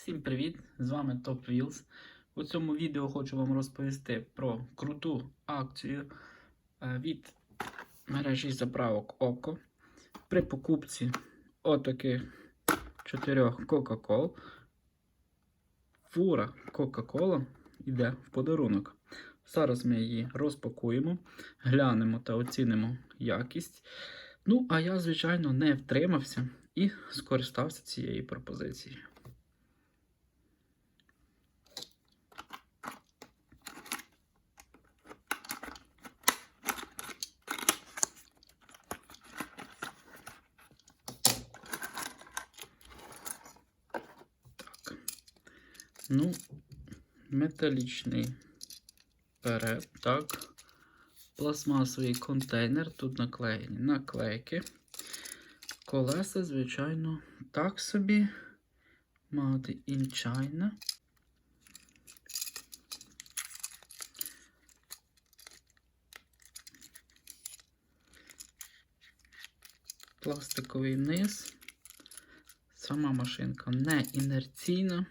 Всім привіт! З вами Top Wheels. У цьому відео хочу вам розповісти про круту акцію е, від мережі заправок ОКО. При покупці отаких чотирьох Coca-Cola фура Coca-Cola йде в подарунок. Зараз ми її розпакуємо, глянемо та оцінимо якість. Ну, а я, звичайно, не втримався і скористався цією пропозицією. Ну, металічний перед, так. Пластмасовий контейнер. Тут наклеєні наклейки. Колеса, звичайно, так собі. In China. Пластиковий низ. Сама машинка не інерційна.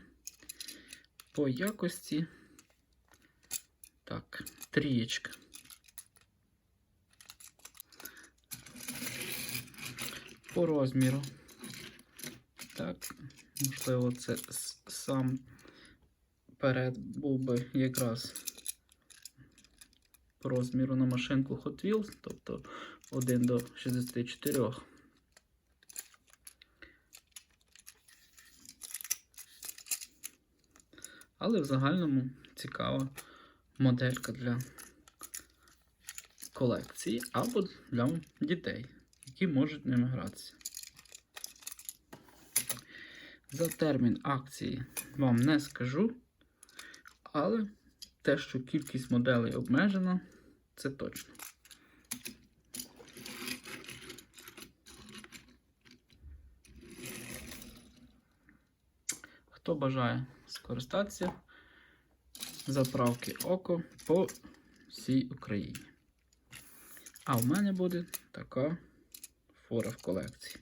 По якості. Так, трієчка. По розміру. Так, можливо, це сам перед був би якраз по розміру на машинку Hot Wheels, тобто 1 до 64. Але в загальному цікава моделька для колекції або для дітей, які можуть ними гратися. За термін акції вам не скажу, але те, що кількість моделей обмежена, це точно. Хто бажає скористатися, заправки око по всій Україні. А в мене буде така фора в колекції.